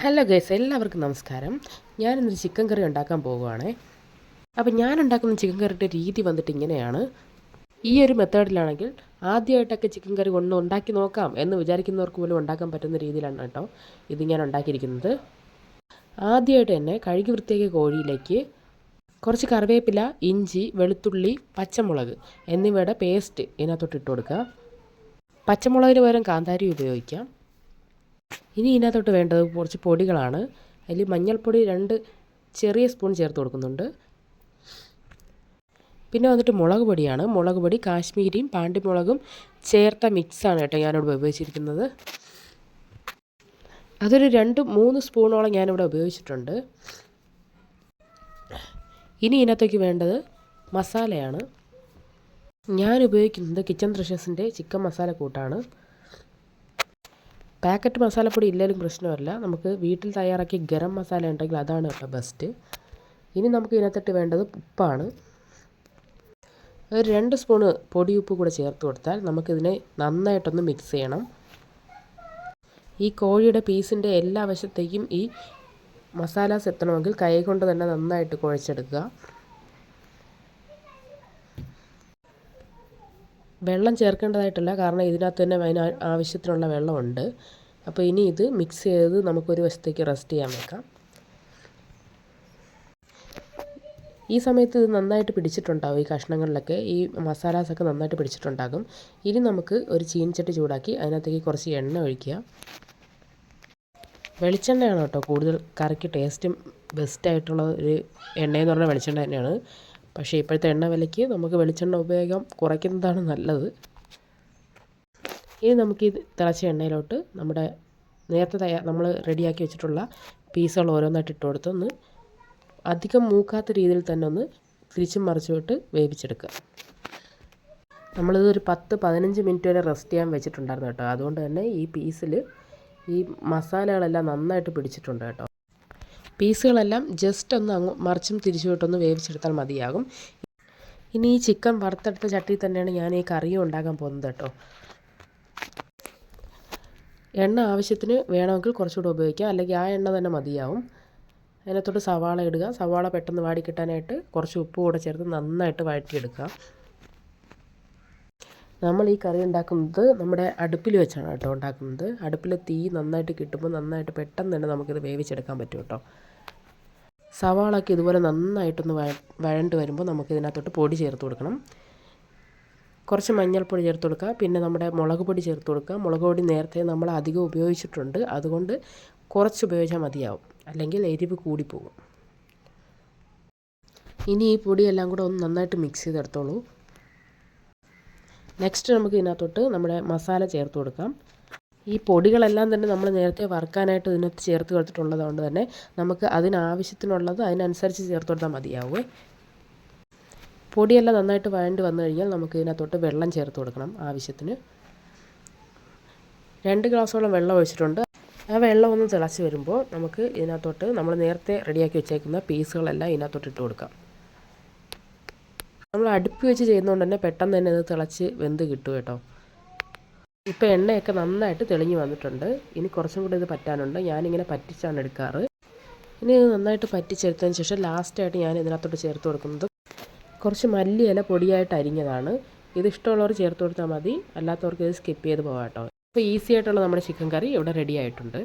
Hello guys എല്ലാവർക്കും നമസ്കാരം. ഞാനിന്നൊരു chicken കറി ഉണ്ടാക്കാൻ പോകുവാണേ അപ്പോൾ ഞാൻ ഉണ്ടാക്കുന്ന ചിക്കൻ കറിയുടെ രീതി വന്നിട്ട് ഇങ്ങനെയാണ്. ഈ ഒരു മെത്തേഡിലാണെങ്കിൽ ആദ്യമായിട്ടൊക്കെ ചിക്കൻ കറി ഒന്ന് ഉണ്ടാക്കി നോക്കാം എന്ന് വിചാരിക്കുന്നവർക്ക് പോലും ഉണ്ടാക്കാൻ പറ്റുന്ന രീതിയിലാണ് കേട്ടോ ഇത് ഞാൻ ഉണ്ടാക്കിയിരിക്കുന്നത്. ആദ്യമായിട്ട് തന്നെ കഴുകി വൃത്തിയാക്കിയ കോഴിയിലേക്ക് കുറച്ച് കറിവേപ്പില ഇഞ്ചി വെളുത്തുള്ളി പച്ചമുളക് എന്നിവയുടെ പേസ്റ്റ് ഇതിനകത്തോട്ട് ഇട്ട് കൊടുക്കുക. പച്ചമുളകിന് പകരം കാന്താരി ഉപയോഗിക്കാം. ഇനി ഇതിനകത്തോട്ട് വേണ്ടത് കുറച്ച് പൊടികളാണ്. അതിൽ മഞ്ഞൾപ്പൊടി രണ്ട് ചെറിയ സ്പൂൺ ചേർത്ത് കൊടുക്കുന്നുണ്ട്. പിന്നെ വന്നിട്ട് മുളക് പൊടിയാണ്. മുളക് പൊടി കാശ്മീരിയും പാണ്ടിമുളകും ചേർത്ത മിക്സാണ് കേട്ടോ ഞാനിവിടെ ഉപയോഗിച്ചിരിക്കുന്നത്. അതൊരു രണ്ട് മൂന്ന് സ്പൂണോളം ഞാനിവിടെ ഉപയോഗിച്ചിട്ടുണ്ട്. ഇനി ഇതിനകത്തേക്ക് വേണ്ടത് മസാലയാണ്. ഞാൻ ഉപയോഗിക്കുന്നത് കിച്ചൺ ട്രഷേഴ്സിന്റെ ചിക്കൻ മസാല കൂട്ടാണ്. പാക്കറ്റ് മസാലപ്പൊടി ഇല്ലെങ്കിലും പ്രശ്നമല്ല. നമുക്ക് വീട്ടിൽ തയ്യാറാക്കിയ ഗരം മസാല ഉണ്ടെങ്കിൽ അതാണ് കേട്ടോ ബെസ്റ്റ് ഇനി നമുക്ക് ഇതിനകത്തിട്ട് വേണ്ടത് ഉപ്പാണ്. ഒരു രണ്ട് സ്പൂണ് ഉപ്പ് കൂടെ ചേർത്ത് കൊടുത്താൽ നമുക്കിതിനെ നന്നായിട്ടൊന്ന് മിക്സ് ചെയ്യണം. ഈ കോഴിയുടെ പീസിന്റെ എല്ലാ വശത്തേക്കും ഈ മസാലാസ് എത്തണമെങ്കിൽ കൈ കൊണ്ട് തന്നെ നന്നായിട്ട് കുഴച്ചെടുക്കുക. വെള്ളം ചേർക്കേണ്ടതായിട്ടില്ല. കാരണം ഇതിനകത്ത് തന്നെ അതിന് ആവശ്യത്തിനുള്ള വെള്ളമുണ്ട്. അപ്പോൾ ഇനി ഇത് മിക്സ് ചെയ്ത് നമുക്കൊരു വശത്തേക്ക് റെസ്റ്റ് ചെയ്യാൻ വെക്കാം. ഈ സമയത്ത് ഇത് നന്നായിട്ട് പിടിച്ചിട്ടുണ്ടാവും. ഈ കഷ്ണങ്ങളിലൊക്കെ ഈ മസാലാസൊക്കെ നന്നായിട്ട് പിടിച്ചിട്ടുണ്ടാകും. ഇനി നമുക്ക് ഒരു ചീനച്ചട്ടി ചൂടാക്കി അതിനകത്തേക്ക് കുറച്ച് എണ്ണ ഒഴിക്കുക. വെളിച്ചെണ്ണയാണ് കേട്ടോ കൂടുതൽ കറിക്ക് ടേസ്റ്റും ബെസ്റ്റായിട്ടുള്ള ഒരു എണ്ണയെന്ന് പറഞ്ഞാൽ വെളിച്ചെണ്ണ തന്നെയാണ്. പക്ഷേ ഇപ്പോഴത്തെ എണ്ണ വിലയ്ക്ക് നമുക്ക് വെളിച്ചെണ്ണ ഉപയോഗം കുറയ്ക്കുന്നതാണ് നല്ലത്. ഇനി നമുക്ക് ഈ തിളച്ച എണ്ണയിലോട്ട് നമ്മുടെ നേരത്തെ തയ്യാ നമ്മൾ റെഡിയാക്കി വെച്ചിട്ടുള്ള പീസുകൾ ഓരോന്നായിട്ട് ഇട്ട് കൊടുത്തൊന്ന് അധികം മൂക്കാത്ത രീതിയിൽ തന്നെ ഒന്ന് തിരിച്ചും മറിച്ചുവിട്ട് വേവിച്ചെടുക്കുക. നമ്മളിത് ഒരു പത്ത് പതിനഞ്ച് മിനിറ്റ് വരെ റെസ്റ്റ് ചെയ്യാൻ വെച്ചിട്ടുണ്ടായിരുന്നു കേട്ടോ. അതുകൊണ്ട് തന്നെ ഈ പീസിൽ ഈ മസാലകളെല്ലാം നന്നായിട്ട് പിടിച്ചിട്ടുണ്ട് കേട്ടോ. പീസുകളെല്ലാം ജസ്റ്റ് ഒന്ന് അങ്ങ് മറിച്ചും തിരിച്ചുവിട്ടൊന്ന് വേവിച്ചെടുത്താൽ മതിയാകും. ഇനി ഈ ചിക്കൻ വറുത്തെടുത്ത ചട്ടിയിൽ തന്നെയാണ് ഞാൻ ഈ കറിയും ഉണ്ടാക്കാൻ പോകുന്നത് കേട്ടോ. എണ്ണ ആവശ്യത്തിന് വേണമെങ്കിൽ കുറച്ചുകൂടെ ഉപയോഗിക്കാം. അല്ലെങ്കിൽ ആ എണ്ണ തന്നെ മതിയാവും. അതിനകത്തോട്ട് സവാള ഇടുക. സവാള പെട്ടെന്ന് വാടിക്കിട്ടാനായിട്ട് കുറച്ച് ഉപ്പ് കൂടെ ചേർത്ത് നന്നായിട്ട് വഴറ്റിയെടുക്കുക. നമ്മൾ ഈ കറി ഉണ്ടാക്കുന്നത് നമ്മുടെ അടുപ്പിൽ വെച്ചാണ് കേട്ടോ ഉണ്ടാക്കുന്നത്. അടുപ്പിൽ തീ നന്നായിട്ട് കിട്ടുമ്പോൾ നന്നായിട്ട് പെട്ടെന്ന് തന്നെ നമുക്കിത് വേവിച്ചെടുക്കാൻ പറ്റും കേട്ടോ. സവാളൊക്കെ ഇതുപോലെ നന്നായിട്ടൊന്ന് വഴ വഴണ്ട് വരുമ്പോൾ നമുക്ക് ഇതിനകത്തോട്ട് പൊടി ചേർത്ത് കൊടുക്കണം. കുറച്ച് മഞ്ഞൾപ്പൊടി ചേർത്ത് കൊടുക്കുക. പിന്നെ നമ്മുടെ മുളക് പൊടി ചേർത്ത് കൊടുക്കുക. മുളക് പൊടി നേരത്തെ നമ്മൾ അധികം ഉപയോഗിച്ചിട്ടുണ്ട്. അതുകൊണ്ട് കുറച്ച് ഉപയോഗിച്ചാൽ മതിയാവും. അല്ലെങ്കിൽ എരിവ് കൂടിപ്പോകും ഇനി ഈ പൊടിയെല്ലാം കൂടെ ഒന്ന് നന്നായിട്ട് മിക്സ് ചെയ്തെടുത്തോളൂ. നെക്സ്റ്റ് നമുക്ക് ഇതിനകത്തോട്ട് നമ്മുടെ മസാല ചേർത്ത് കൊടുക്കാം. ഈ പൊടികളെല്ലാം തന്നെ നമ്മൾ നേരത്തെ വറുക്കാനായിട്ട് ഇതിനകത്ത് ചേർത്ത് കൊടുത്തിട്ടുള്ളതുകൊണ്ട് തന്നെ നമുക്ക് അതിനാവശ്യത്തിനുള്ളത് അതിനനുസരിച്ച് ചേർത്ത് കൊടുത്താൽ മതിയാവുമേ പൊടിയെല്ലാം നന്നായിട്ട് വഴണ്ട് വന്നു കഴിഞ്ഞാൽ നമുക്ക് ഇതിനകത്തോട്ട് വെള്ളം ചേർത്ത് കൊടുക്കണം ആവശ്യത്തിന്. രണ്ട് ഗ്ലാസ്സോളം വെള്ളം ഒഴിച്ചിട്ടുണ്ട്. ആ വെള്ളം ഒന്ന് തിളച്ച് വരുമ്പോൾ നമുക്ക് ഇതിനകത്തോട്ട് നമ്മൾ നേരത്തെ റെഡിയാക്കി വെച്ചേക്കുന്ന പീസുകളെല്ലാം ഇതിനകത്തോട്ട് ഇട്ട് കൊടുക്കാം. നമ്മൾ അടുപ്പ് വെച്ച് ചെയ്യുന്നതുകൊണ്ട് തന്നെ പെട്ടെന്ന് തന്നെ ഇത് തിളച്ച് വെന്ത് കിട്ടും കേട്ടോ. ഇപ്പോൾ എണ്ണയൊക്കെ നന്നായിട്ട് തെളിഞ്ഞു വന്നിട്ടുണ്ട്. ഇനി കുറച്ചും കൂടി ഇത് പറ്റാനുണ്ട്. ഞാനിങ്ങനെ പറ്റിച്ചാണ് എടുക്കാറ്. ഇനി ഇത് നന്നായിട്ട് പറ്റിച്ചെടുത്തതിന് ശേഷം ലാസ്റ്റായിട്ട് ഞാൻ ഇതിനകത്തോട്ട് ചേർത്ത് കൊടുക്കുന്നത് കുറച്ച് മല്ലിയില പൊടിയായിട്ട് അരിഞ്ഞതാണ്. ഇത് ഇഷ്ടമുള്ളവർ ചേർത്ത് കൊടുത്താൽ മതി. അല്ലാത്തവർക്ക് ഇത് സ്കിപ്പ് ചെയ്ത് പോകാം കേട്ടോ. അപ്പോൾ ഈസി ആയിട്ടുള്ള നമ്മുടെ ചിക്കൻ കറി ഇവിടെ റെഡി ആയിട്ടുണ്ട്.